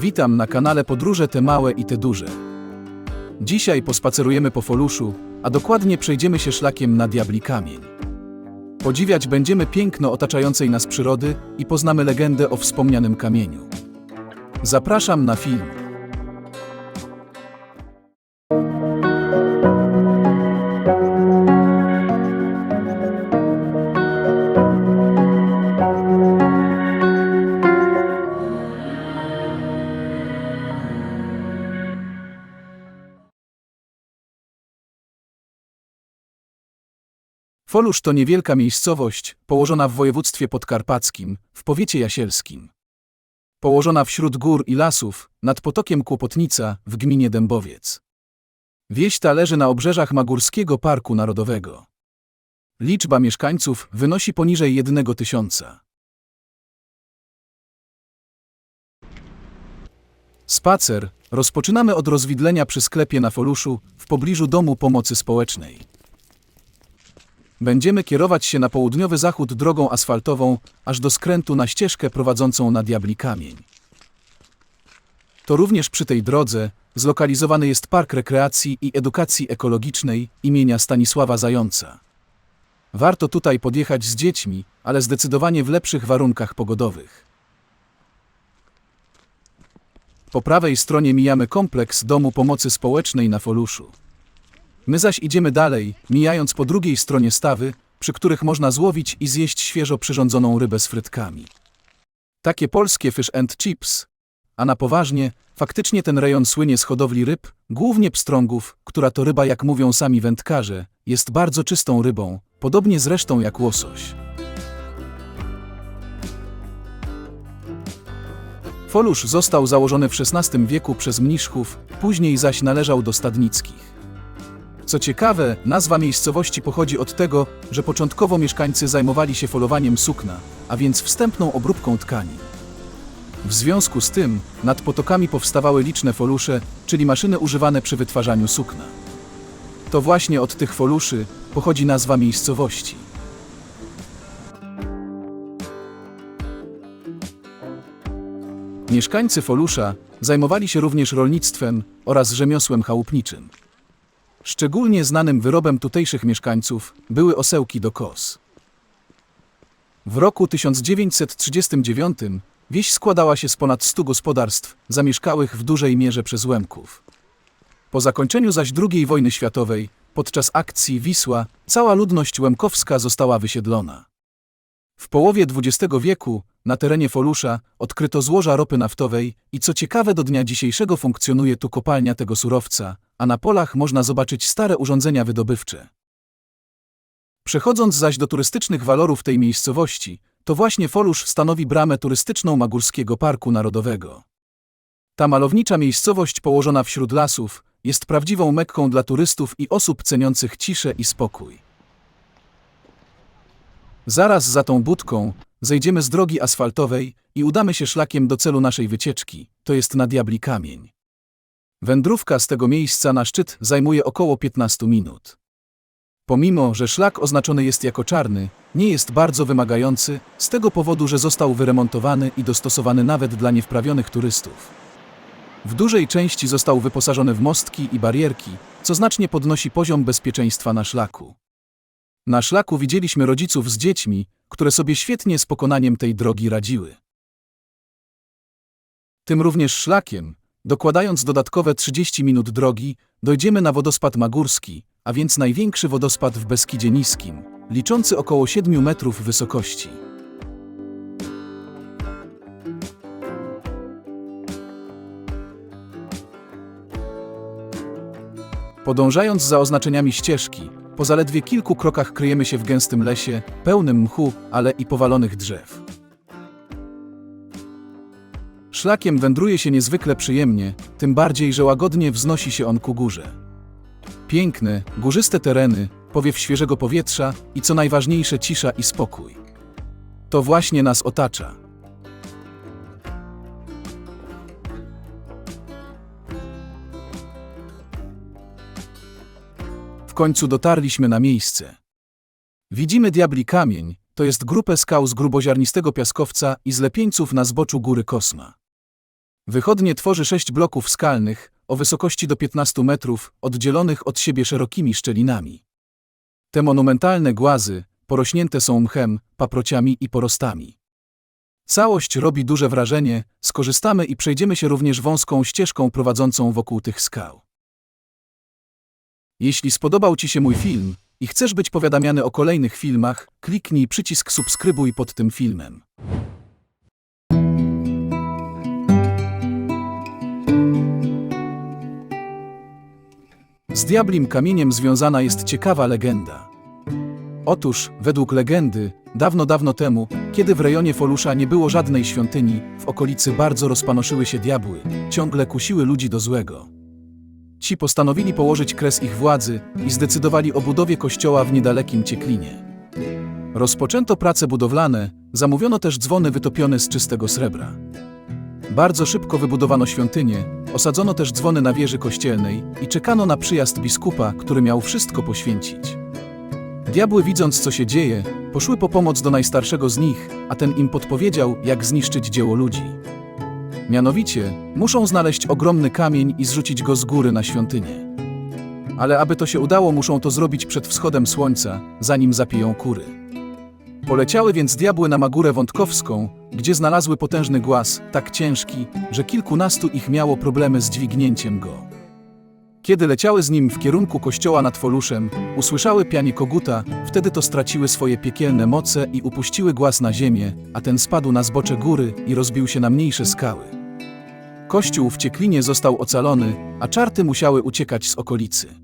Witam na kanale Podróże te małe i te duże. Dzisiaj pospacerujemy po Foluszu, a dokładnie przejdziemy się szlakiem na Diabli Kamień. Podziwiać będziemy piękno otaczającej nas przyrody i poznamy legendę o wspomnianym kamieniu. Zapraszam na film. Folusz to niewielka miejscowość położona w województwie podkarpackim, w powiecie jasielskim. Położona wśród gór i lasów, nad potokiem Kłopotnica, w gminie Dębowiec. Wieś ta leży na obrzeżach Magórskiego Parku Narodowego. Liczba mieszkańców wynosi poniżej jednego tysiąca. Spacer rozpoczynamy od rozwidlenia przy sklepie na Foluszu w pobliżu Domu Pomocy Społecznej. Będziemy kierować się na południowy zachód drogą asfaltową, aż do skrętu na ścieżkę prowadzącą na Diabli Kamień. To również przy tej drodze zlokalizowany jest Park Rekreacji i Edukacji Ekologicznej imienia Stanisława Zająca. Warto tutaj podjechać z dziećmi, ale zdecydowanie w lepszych warunkach pogodowych. Po prawej stronie mijamy kompleks Domu Pomocy Społecznej na Foluszu. My zaś idziemy dalej, mijając po drugiej stronie stawy, przy których można złowić i zjeść świeżo przyrządzoną rybę z frytkami. Takie polskie fish and chips. A na poważnie, faktycznie ten rejon słynie z hodowli ryb, głównie pstrągów, która to ryba, jak mówią sami wędkarze, jest bardzo czystą rybą, podobnie zresztą jak łosoś. Folusz został założony w XVI wieku przez mniszków, później zaś należał do stadnickich. Co ciekawe, nazwa miejscowości pochodzi od tego, że początkowo mieszkańcy zajmowali się folowaniem sukna, a więc wstępną obróbką tkanin. W związku z tym nad potokami powstawały liczne folusze, czyli maszyny używane przy wytwarzaniu sukna. To właśnie od tych foluszy pochodzi nazwa miejscowości. Mieszkańcy Folusza zajmowali się również rolnictwem oraz rzemiosłem chałupniczym. Szczególnie znanym wyrobem tutejszych mieszkańców były osełki do kos. W roku 1939 wieś składała się z ponad 100 gospodarstw zamieszkałych w dużej mierze przez Łemków. Po zakończeniu zaś II wojny światowej, podczas akcji Wisła, cała ludność łemkowska została wysiedlona. Połowie XX wieku na terenie Folusza odkryto złoża ropy naftowej i co ciekawe do dnia dzisiejszego funkcjonuje tu kopalnia tego surowca, a na polach można zobaczyć stare urządzenia wydobywcze. Przechodząc zaś do turystycznych walorów tej miejscowości, to właśnie Folusz stanowi bramę turystyczną Magórskiego Parku Narodowego. Ta malownicza miejscowość położona wśród lasów jest prawdziwą mekką dla turystów i osób ceniących ciszę i spokój. Zaraz za tą budką zejdziemy z drogi asfaltowej i udamy się szlakiem do celu naszej wycieczki, to jest na Diabli Kamień. Wędrówka z tego miejsca na szczyt zajmuje około 15 minut. Pomimo, że szlak oznaczony jest jako czarny, nie jest bardzo wymagający z tego powodu, że został wyremontowany i dostosowany nawet dla niewprawionych turystów. W dużej części został wyposażony w mostki i barierki, co znacznie podnosi poziom bezpieczeństwa na szlaku. Na szlaku widzieliśmy rodziców z dziećmi, które sobie świetnie z pokonaniem tej drogi radziły. Tym również szlakiem, dokładając dodatkowe 30 minut drogi, dojdziemy na wodospad Magórski, a więc największy wodospad w Beskidzie Niskim, liczący około 7 metrów wysokości. Podążając za oznaczeniami ścieżki, po zaledwie kilku krokach kryjemy się w gęstym lesie, pełnym mchu, ale i powalonych drzew. Szlakiem wędruje się niezwykle przyjemnie, tym bardziej, że łagodnie wznosi się on ku górze. Piękne, górzyste tereny, powiew świeżego powietrza i co najważniejsze cisza i spokój. To właśnie nas otacza. Końcu dotarliśmy na miejsce. Widzimy Diabli Kamień, to jest grupę skał z gruboziarnistego piaskowca i zlepieńców na zboczu góry Kosma. Wychodnie tworzy sześć bloków skalnych o wysokości do 15 metrów, oddzielonych od siebie szerokimi szczelinami. Te monumentalne głazy porośnięte są mchem, paprociami i porostami. Całość robi duże wrażenie, skorzystamy i przejdziemy się również wąską ścieżką prowadzącą wokół tych skał. Jeśli spodobał Ci się mój film i chcesz być powiadamiany o kolejnych filmach, kliknij przycisk subskrybuj pod tym filmem. Z diablim kamieniem związana jest ciekawa legenda. Otóż, według legendy, dawno, dawno temu, kiedy w rejonie Folusza nie było żadnej świątyni, w okolicy bardzo rozpanoszyły się diabły, ciągle kusiły ludzi do złego. Ci postanowili położyć kres ich władzy i zdecydowali o budowie kościoła w niedalekim Cieklinie. Rozpoczęto prace budowlane, zamówiono też dzwony wytopione z czystego srebra. Bardzo szybko wybudowano świątynię, osadzono też dzwony na wieży kościelnej i czekano na przyjazd biskupa, który miał wszystko poświęcić. Diabły widząc co się dzieje, poszły po pomoc do najstarszego z nich, a ten im podpowiedział, jak zniszczyć dzieło ludzi. Mianowicie, muszą znaleźć ogromny kamień i zrzucić go z góry na świątynię. Ale aby to się udało, muszą to zrobić przed wschodem słońca, zanim zapiją kury. Poleciały więc diabły na Magurę Wątkowską, gdzie znalazły potężny głaz, tak ciężki, że kilkunastu ich miało problemy z dźwignięciem go. Kiedy leciały z nim w kierunku kościoła nad Foluszem, usłyszały pianie koguta, wtedy to straciły swoje piekielne moce i upuściły głaz na ziemię, a ten spadł na zbocze góry i rozbił się na mniejsze skały. Kościół w Cieklinie został ocalony, a czarty musiały uciekać z okolicy.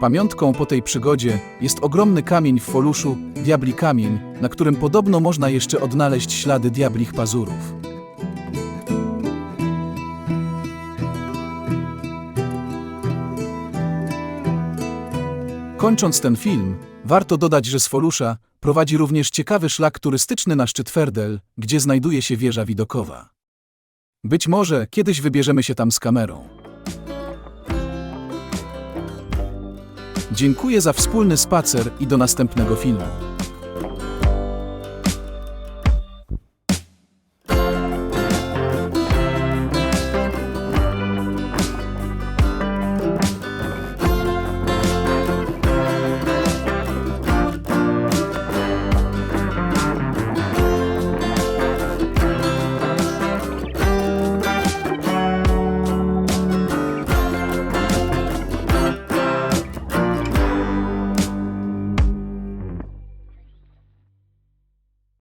Pamiątką po tej przygodzie jest ogromny kamień w Foluszu, diabli kamień, na którym podobno można jeszcze odnaleźć ślady diablich pazurów. Kończąc ten film, warto dodać, że z Folusza prowadzi również ciekawy szlak turystyczny na szczyt Ferdel, gdzie znajduje się wieża widokowa. Być może kiedyś wybierzemy się tam z kamerą. Dziękuję za wspólny spacer i do następnego filmu.